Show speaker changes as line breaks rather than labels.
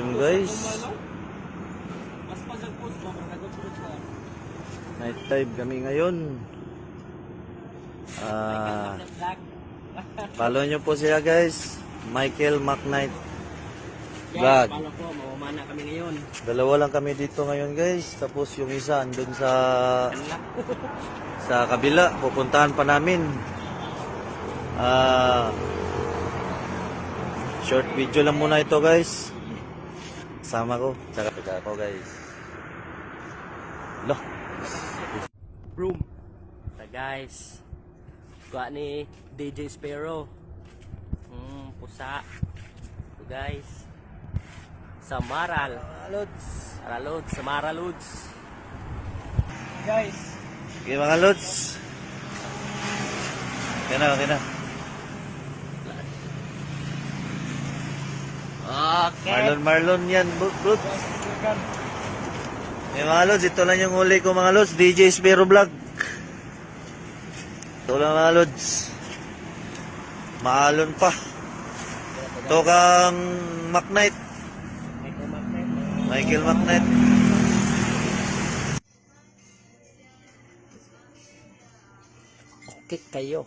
PM guys. Night time kami ngayon. Ah, follow nyo po siya guys. Michael McKnight. Vlog.
follow po, mamamana kami ngayon.
Dalawa lang kami dito ngayon guys. Tapos yung isa andun sa sa kabila. Pupuntahan pa namin. Ah, short video lang muna ito guys. Sama ko. Tsaka tsaka ako guys. Loh.
Room. Ta guys. Kuha ni DJ Sparrow. Hmm, pusa. Ito guys. Sa Maral.
Lods.
Maralod. Sa Maralods. Guys.
Okay mga Lods. Okay na, okay na.
Okay.
Marlon Marlon yan, bro- bro. Eh mga Lods, ito lang yung huli ko mga Lods. DJ Spero Vlog. Ito lang mga Lods. Maalon pa. Ito kang McKnight. Michael McKnight.
Okay kayo.